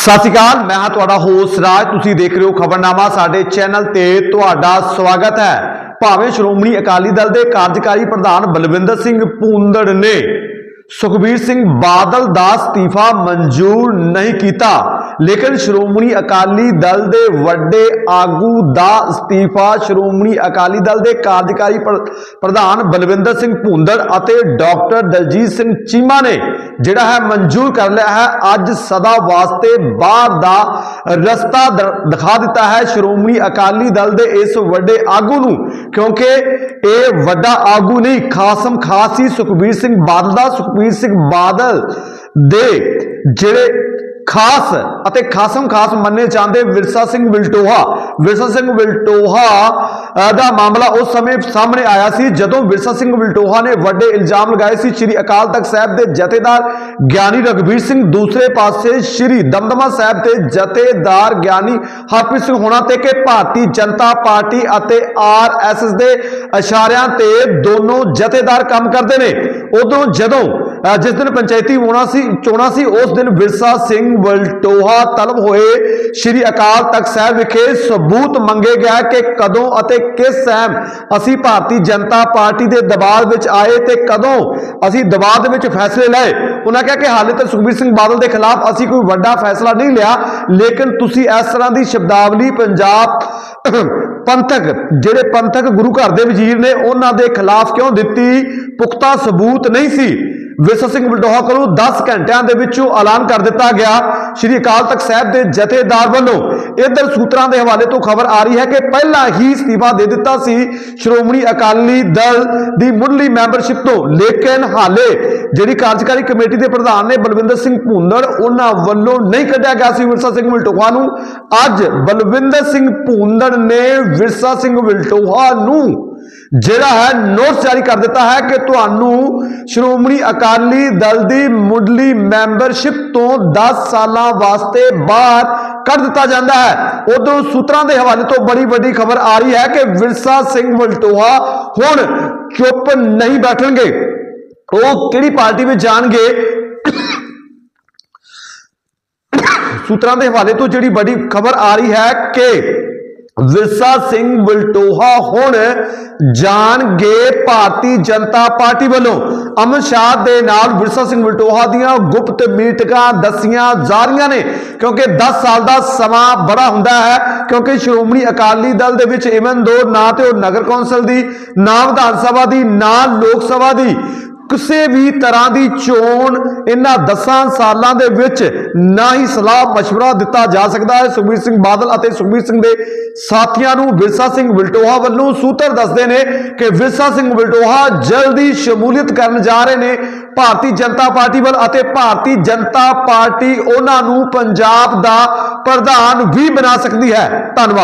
ਸਤਿ ਸ਼੍ਰੀ ਅਕਾਲ, ਮੈਂ ਹਾਂ ਤੁਹਾਡਾ ਹੋਸਟ ਰਾਜ। ਤੁਸੀਂ ਦੇਖ ਰਹੇ ਹੋ ਖਬਰਨਾਮਾ, ਸਾਡੇ ਚੈਨਲ ਤੇ ਤੁਹਾਡਾ ਸਵਾਗਤ ਹੈ। ਭਾਵੇਂ ਸ਼੍ਰੋਮਣੀ ਅਕਾਲੀ ਦਲ ਦੇ ਕਾਰਜਕਾਰੀ ਪ੍ਰਧਾਨ ਬਲਵਿੰਦਰ ਸਿੰਘ ਭੂੰਦੜ ਨੇ ਸੁਖਬੀਰ ਸਿੰਘ ਬਾਦਲ ਦਾ ਅਸਤੀਫਾ ਮਨਜ਼ੂਰ ਨਹੀਂ ਕੀਤਾ, ਲੇਕਿਨ ਸ਼੍ਰੋਮਣੀ ਅਕਾਲੀ ਦਲ ਦੇ ਵੱਡੇ ਆਗੂ ਦਾ ਅਸਤੀਫਾ ਸ਼੍ਰੋਮਣੀ ਅਕਾਲੀ ਦਲ ਦੇ ਕਾਰਜਕਾਰੀ ਪ੍ਰਧਾਨ ਬਲਵਿੰਦਰ ਸਿੰਘ ਭੂੰਦੜ ਅਤੇ ਡਾਕਟਰ ਦਲਜੀਤ ਸਿੰਘ ਚੀਮਾ ਨੇ ਜਿਹੜਾ ਹੈ ਮਨਜ਼ੂਰ ਕਰ ਲਿਆ ਹੈ। ਅੱਜ ਸਦਾ ਵਾਸਤੇ ਬਾਹਰ ਦਾ ਰਸਤਾ ਦ- ਦਿਖਾ ਦਿੱਤਾ ਹੈ। ਸ਼੍ਰੋਮਣੀ ਅਕਾਲੀ ਦਲ ਦੇ ਇਸ ਵੱਡੇ ਆਗੂ ਨੂੰ, ਕਿਉਂਕਿ ਇਹ ਵੱਡਾ ਆਗੂ ਨਹੀਂ, ਖਾਸਮ ਖਾਸ ਹੀ ਸੁਖਬੀਰ ਸਿੰਘ ਬਾਦਲ ਦਾ। ਸੁਖਬੀਰ ਸਿੰਘ ਬਾਦਲ ਦੇ ਜਿਹੜੇ ਖਾਸ ਅਤੇ ਖਾਸਮ ਖਾਸ ਮੰਨੇ ਜਾਂਦੇ ਵਿਰਸਾ ਸਿੰਘ ਵਿਲਟੋਹਾ। ਵਿਰਸਾ ਸਿੰਘ ਵਿਲਟੋਹਾ ਦਾ ਮਾਮਲਾ ਉਸ ਸਮੇਂ ਸਾਹਮਣੇ ਆਇਆ ਸੀ ਜਦੋਂ ਵਿਰਸਾ ਸਿੰਘ ਵਿਲਟੋਹਾ ਨੇ ਵੱਡੇ ਇਲਜ਼ਾਮ ਲਗਾਏ ਸੀ। ਸ੍ਰੀ ਅਕਾਲ ਤਖਤ ਸਾਹਿਬ ਦੇ ਜਥੇਦਾਰ ਗਿਆਨੀ ਰਗਵੀਰ ਸਿੰਘ, ਦੂਸਰੇ ਪਾਸੇ ਸ੍ਰੀ ਦਮਦਮਾ ਸਾਹਿਬ ਦੇ ਜਥੇਦਾਰ ਗਿਆਨੀ ਹਰਪ੍ਰੀਤ ਸਿੰਘ ਹੋਣਾ ਤੇ ਕਿ ਭਾਰਤੀ ਜਨਤਾ ਪਾਰਟੀ ਅਤੇ ਆਰਐਸਐਸ ਦੇ ਇਸ਼ਾਰਿਆਂ ਤੇ ਦੋਨੋਂ ਜਥੇਦਾਰ ਕੰਮ ਕਰਦੇ ਨੇ। ਉਦੋਂ ਜਦੋਂ ਜਿਸ ਦਿਨ ਪੰਚਾਇਤੀ ਚੋਣਾਂ ਸੀ ਚੋਣਾਂ ਸੀ, ਉਸ ਦਿਨ ਵਿਰਸਾ ਸਿੰਘ ਵਲਟੋਹਾ ਤਲਬ ਹੋਏ ਸ੍ਰੀ ਅਕਾਲ ਤਖਤ ਸਾਹਿਬ ਵਿਖੇ ਸਬੂਤ ਮੰਗੇ ਗਿਆ ਕਿ ਕਦੋਂ ਅਤੇ ਕਿਸ ਟਾਈਮ ਅਸੀਂ ਭਾਰਤੀ ਜਨਤਾ ਪਾਰਟੀ ਦੇ ਦਬਾਅ ਵਿੱਚ ਆਏ ਤੇ ਕਦੋਂ ਅਸੀਂ ਦਬਾਅ ਦੇ ਵਿੱਚ ਫੈਸਲੇ ਲਏ। ਉਹਨਾਂ ਕਿਹਾ ਕਿ ਹਾਲੇ ਤੱਕ ਸੁਖਬੀਰ ਸਿੰਘ ਬਾਦਲ ਦੇ ਖਿਲਾਫ ਅਸੀਂ ਕੋਈ ਵੱਡਾ ਫੈਸਲਾ ਨਹੀਂ ਲਿਆ, ਲੇਕਿਨ ਤੁਸੀਂ ਇਸ ਤਰ੍ਹਾਂ ਦੀ ਸ਼ਬਦਾਵਲੀ ਪੰਜਾਬ ਪੰਥਕ, ਜਿਹੜੇ ਪੰਥਕ ਗੁਰੂ ਘਰ ਦੇ ਵਜ਼ੀਰ ਨੇ, ਉਹਨਾਂ ਦੇ ਖਿਲਾਫ ਕਿਉਂ ਦਿੱਤੀ? ਪੁਖਤਾ ਸਬੂਤ ਨਹੀਂ ਸੀ। ਵਿਰਸਾ ਸਿੰਘ ਬਲਟੋਹਾ ਕੋਲੋਂ 10 ਘੰਟਿਆਂ ਦੇ ਵਿੱਚੋਂ ਐਲਾਨ ਕਰ ਦਿੱਤਾ ਗਿਆ। ਸ਼੍ਰੀ ਅਕਾਲ ਤਖਤ ਸਾਹਿਬ ਦੇ ਜਥੇਦਾਰ ਵੱਲੋਂ ਇਧਰ ਸੂਤਰਾਂ ਦੇ ਹਵਾਲੇ ਤੋਂ ਖਬਰ ਆ ਰਹੀ ਹੈ ਕਿ ਪਹਿਲਾਂ ਹੀ ਅਸਤੀਫਾ ਦੇ ਦਿੱਤਾ ਸੀ। ਸ਼੍ਰੋਮਣੀ ਅਕਾਲੀ ਦਲ ਦੀ ਮੁੱਢਲੀ ਮੈਂਬਰਸ਼ਿਪ ਤੋਂ। ਲੇਕਿਨ ਹਾਲੇ ਜਿਹੜੀ ਕਾਰਜਕਾਰੀ ਕਮੇਟੀ ਦੇ ਪ੍ਰਧਾਨ ਨੇ ਬਲਵਿੰਦਰ ਸਿੰਘ ਭੂੰਦੜ ਉਹਨਾਂ ਵੱਲੋਂ ਨਹੀਂ ਕੱਢਿਆ ਗਿਆ ਸੀ ਵਿਰਸਾ ਸਿੰਘ ਵਿਲਟੋਹਾ ਨੂੰ। ਅੱਜ ਬਲਵਿੰਦਰ ਸਿੰਘ ਭੂੰਦੜ ਨੇ ਵਿਰਸਾ ਸਿੰਘ ਵਿਲਟੋਹਾ ਨੂੰ ਜਿਹੜਾ ਹੈ ਨੋਟਿਸ ਜਾਰੀ ਕਰ ਦਿੱਤਾ ਹੈ ਕਿ ਤੁਹਾਨੂੰ ਸ਼੍ਰੋਮਣੀ ਅਕਾਲੀ ਦਲ ਦੀ ਮੁੱਢਲੀ ਮੈਂਬਰਸ਼ਿਪ ਤੋਂ 10 ਸਾਲਾਂ ਵਾਸਤੇ ਬਾਹਰ ਕੱਢ ਦਿੱਤਾ ਜਾਂਦਾ ਹੈ। ਉਦੋਂ ਸੂਤਰਾਂ ਦੇ ਹਵਾਲੇ ਤੋਂ ਬੜੀ ਵੱਡੀ ਖਬਰ ਆ ਰਹੀ ਹੈ ਕਿ ਵਿਰਸਾ ਸਿੰਘ ਵਲਟੋਹਾ ਹੁਣ ਚੁੱਪ ਨਹੀਂ ਬੈਠਣਗੇ। ਉਹ ਕਿਹੜੀ ਪਾਰਟੀ ਵਿੱਚ ਜਾਣਗੇ? ਸੂਤਰਾਂ ਦੇ ਹਵਾਲੇ ਤੋਂ ਜਿਹੜੀ ਬੜੀ ਖਬਰ ਆ ਰਹੀ ਹੈ ਕਿ ਵਿਰਸਾ ਸਿੰਘ ਵਲਟੋਹਾ ਹੁਣ ਜਾਣਗੇ ਭਾਰਤੀ ਜਨਤਾ ਪਾਰਟੀ ਵੱਲੋਂ। ਅਮਿਤ ਸ਼ਾਹ ਦੇ ਨਾਲ ਵਿਰਸਾ ਸਿੰਘ ਵਲਟੋਹਾ ਦੀਆਂ ਗੁਪਤ ਮੀਟਿੰਗਾਂ ਦੱਸੀਆਂ ਜਾ ਰਹੀਆਂ ਨੇ, ਕਿਉਂਕਿ 10 ਸਾਲ ਦਾ ਸਮਾਂ ਬੜਾ ਹੁੰਦਾ ਹੈ, ਕਿਉਂਕਿ ਸ਼੍ਰੋਮਣੀ ਅਕਾਲੀ ਦਲ ਦੇ ਵਿੱਚ ਇਵਨ ਦੋ ਨਾ ਤੇ ਉਹ ਨਗਰ ਕੌਂਸਲ ਦੀ, ਨਾ ਵਿਧਾਨ ਸਭਾ ਦੀ, ਨਾ ਲੋਕ ਸਭਾ ਦੀ। ਕਿਸੇ ਵੀ ਤਰ੍ਹਾਂ ਦੀ ਚੋਣ ਇਹਨਾਂ 10 ਸਾਲਾਂ ਦੇ ਵਿੱਚ ਨਾ ਹੀ ਸਲਾਹ مشورہ ਦਿੱਤਾ ਜਾ ਸਕਦਾ ਹੈ ਸੁਖਬੀਰ ਸਿੰਘ ਬਾਦਲ ਅਤੇ ਸੁਖਬੀਰ ਸਿੰਘ ਦੇ ਸਾਥੀਆਂ ਨੂੰ ਵਿਰਸਾ ਸਿੰਘ ਵਿਲਟੋਹਾ ਵੱਲੋਂ ਸੂਤਰ ਦੱਸਦੇ ਨੇ ਕਿ ਵਿਰਸਾ ਸਿੰਘ ਵਿਲਟੋਹਾ ਜਲਦੀ ਸ਼ਮੂਲੀਅਤ ਕਰਨ ਜਾ ਰਹੇ ਨੇ ਭਾਰਤੀ ਜਨਤਾ ਪਾਰਟੀ ਵੱਲ ਅਤੇ ਭਾਰਤੀ ਜਨਤਾ ਪਾਰਟੀ ਉਹਨਾਂ ਨੂੰ ਪੰਜਾਬ ਦਾ ਪ੍ਰਧਾਨ ਵੀ ਬਣਾ ਸਕਦੀ ਹੈ ਧੰਨਵਾਦ